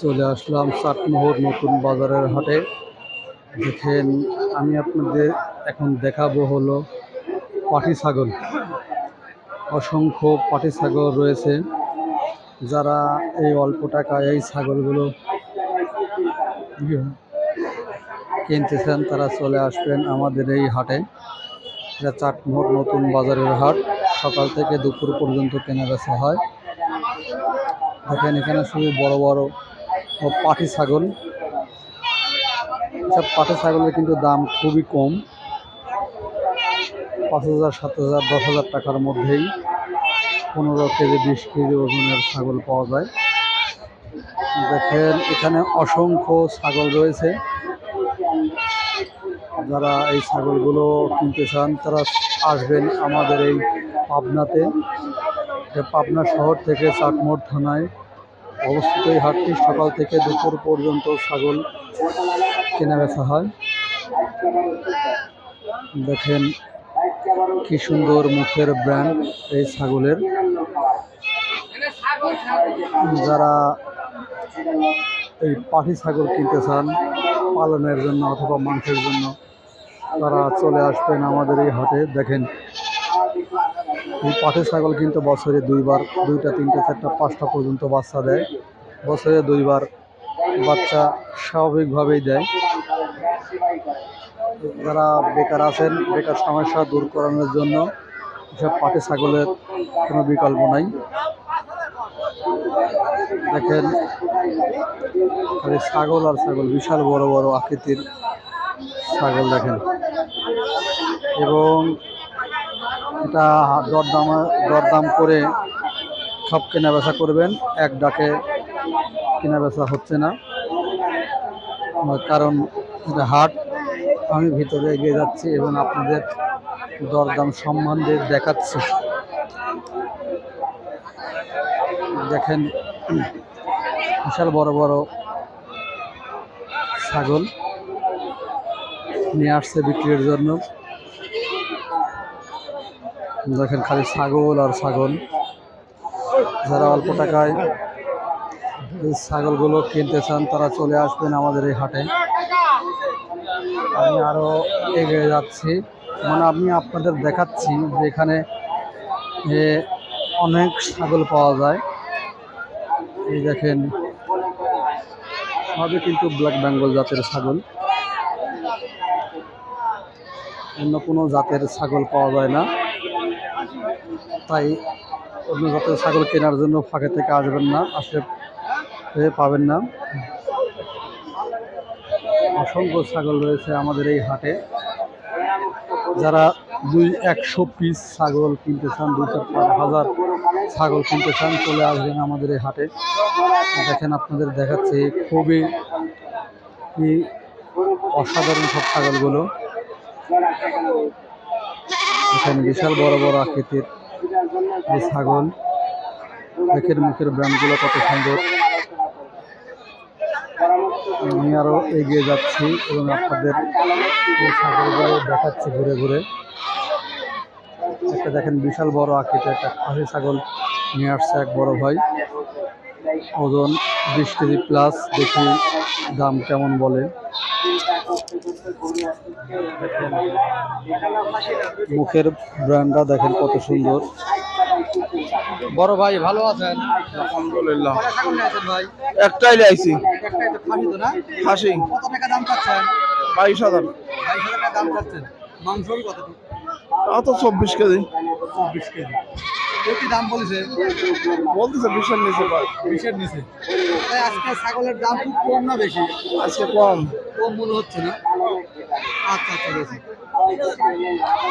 চলে আসলাম চাটমোহর নতুন বাজারের হাটে। দেখেন, আমি আপনাদের এখন দেখাবো হলো পাটি ছাগল। অসংখ্য পাটি ছাগল রয়েছে। যারা এই অল্প টাকায় এই ছাগলগুলো কিনতে চান তারা চলে আসবেন আমাদের এই হাটে। এটা চাটমোহর নতুন বাজারের হাট। সকাল থেকে দুপুর পর্যন্ত কেনা বেচা হয়। দেখেন, এখানে শুধু বড় বড় ও পাটি ছাগল। সব পাটি ছাগলের কিন্তু দাম খুবই কম। পাঁচ হাজার, সাত হাজার, দশ হাজার টাকার মধ্যেই পনেরো কেজি, বিশ কেজি ওজনের ছাগল পাওয়া যায়। দেখেন, এখানে অসংখ্য ছাগল রয়েছে। যারা এই ছাগলগুলো কিনতে চান, তারা আসবেন আমাদের এই পাবনাতে। পাবনা শহর থেকে চাটমোড় থানায়। অবস্থিত এই হাটটি সকাল থেকে দুপুর পর্যন্ত ছাগল কেনা বেচা হয়। দেখেন কি সুন্দর মুখের ব্র্যান্ড এই ছাগলের। যারা এই পাখি ছাগল কিনতে চান, পালনের জন্য অথবা মাংসের জন্য, তারা চলে আসবেন আমাদের এই হাটে। দেখেন এই পাঠের ছাগল কিন্তু বছরে দুইবার, দুইটা, তিনটা, চারটা, পাঁচটা পর্যন্ত বাচ্চা দেয়। বছরে দুইবার বাচ্চা স্বাভাবিকভাবেই দেয়। যারা বেকার আছেন, বেকার সমস্যা দূর করানোর জন্য এসব পাটে ছাগলের কোনো বিকল্প নাই। দেখেন, খালি ছাগল আর ছাগল, বিশাল বড় বড় আকৃতির ছাগল দেখেন। এবং এটা দরদাম দরদাম করে সব কেনা বেচা করবেন। এক ডাকে কেনা বেচা হচ্ছে না। কারণ এটা হাট। আমি ভিতরে এগিয়ে যাচ্ছি এবং আপনাদের দরদাম সম্বন্ধে দেখাচ্ছি। দেখেন, বিশাল বড় বড় ছাগল নিয়ে আসছে বিক্রির জন্য। দেখেন খালি ছাগল আর ছাগল। যারা অল্প টাকায় এই ছাগলগুলো কিনতে চান, তারা চলে আসবেন আমাদের এই হাটে। আমি আরও এগিয়ে যাচ্ছি। মানে আমি আপনাদের দেখাচ্ছি যে এখানে অনেক ছাগল পাওয়া যায়। এই দেখেন, সবই কিন্তু ব্ল্যাক বেঙ্গল জাতের ছাগল। অন্য কোনো জাতের ছাগল পাওয়া যায় না। তাই অন্য জাতের ছাগল কেনার জন্য ফাঁকে থেকে আসবেন না আসলে পাবেন না। অসংখ্য ছাগল রয়েছে আমাদের এই হাটে। যারা দুই একশো পিস ছাগল কিনতে চান, দুই চার পাঁচ হাজার ছাগল কিনতে চান, চলে আসবেন আমাদের এই হাটে। দেখেন আপনাদের দেখাচ্ছে, খুবই অসাধারণ সব ছাগলগুলো। এখানে বিশাল বড় বড় আকৃতির এই ছাগল দেখেন মুখের ব্র্যান্ডগুলো কত সুন্দর। আমি আরও এগিয়ে যাচ্ছি এবং আপনাদের এই ছাগলগুলো দেখাচ্ছি ঘুরে ঘুরে। একটা দেখেন বিশাল বড় আকৃতির একটা খাসি ছাগল নিয়ে আসছে এক বড় ভাই। ওজন বিশ কেজি প্লাস দেখি দাম কেমন বলে। মুখের ব্র্যান্ডটা দেখেন কত সুন্দর। বড় ভাই ভালো আছেন? আলহামদুলিল্লাহ। ভাই? একটাই লাইছি একটাই তো খাসি তো না? খাসি। কত টাকা দাম চাচ্ছেন? বাইশ হাজার। বাইশ হাজার টাকা দাম চাচ্ছেন। মাংস কত? তা তো চব্বিশ কেজি। চব্বিশ কেজি। কি দাম বলেছে? বলতেছে বিশের নিচে বিশের নিচে। তাই আজকে ছাগলের দাম খুব কম না বেশি? আজকে কম। কম মনে হচ্ছে না? আচ্ছা আচ্ছা বেশি।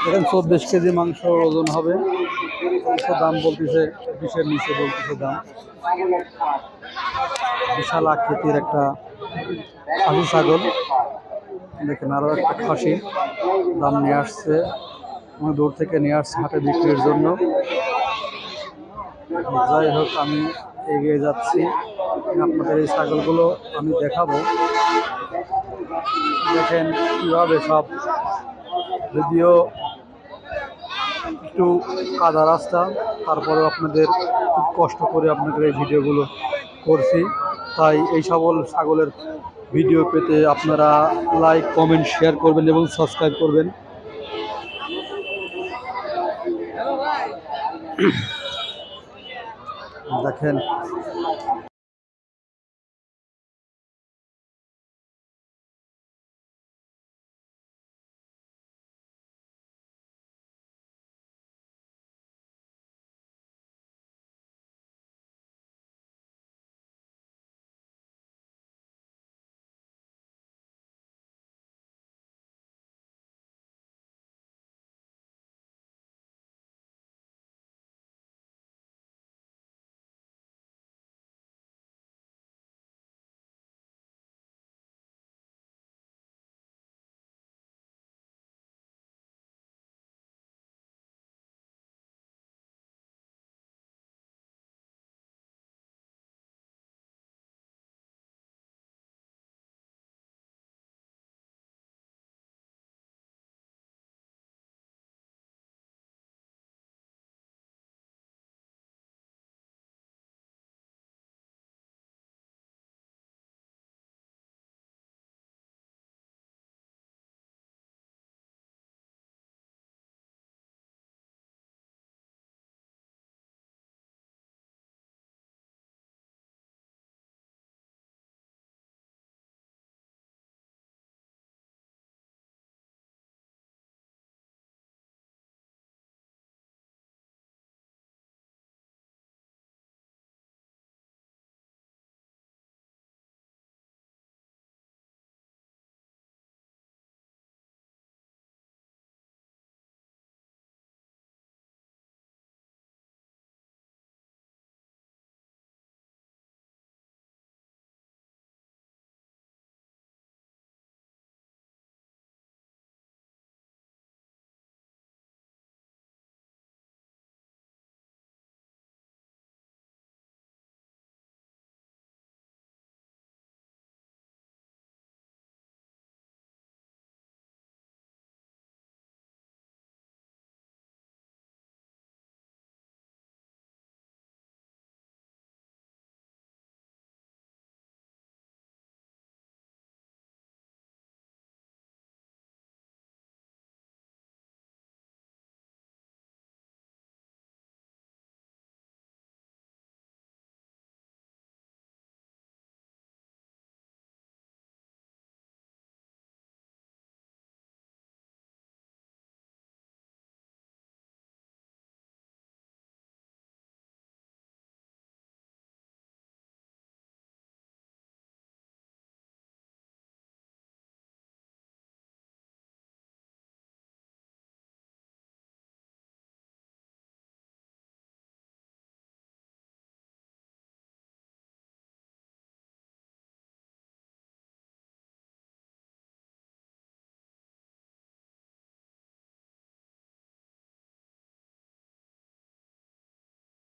দেখেন চব্বিশ কেজি মাংস ওজন হবে। দাম বলতেছে, বিশের নিচে বলতেছে দাম। বিশাল আকৃতির একটা খাসি ছাগল। দেখেন আরও একটা খাসি দাম নিয়ে আসছে আমি দূর থেকে নিয়ে আসছে হাটে বিক্রির জন্য। যাই হোক, আমি এগিয়ে যাচ্ছি। আপনাদের এই ছাগলগুলো আমি দেখাবো। দেখেন কীভাবে সব যদিও একটু কাদা রাস্তা, তারপরেও আপনাদের খুব কষ্ট করে আপনাদের এই ভিডিওগুলো করছি। তাই এই সকল ছাগলের ভিডিও পেতে আপনারা লাইক কমেন্ট শেয়ার করবেন এবং সাবস্ক্রাইব করবেন। দেখেন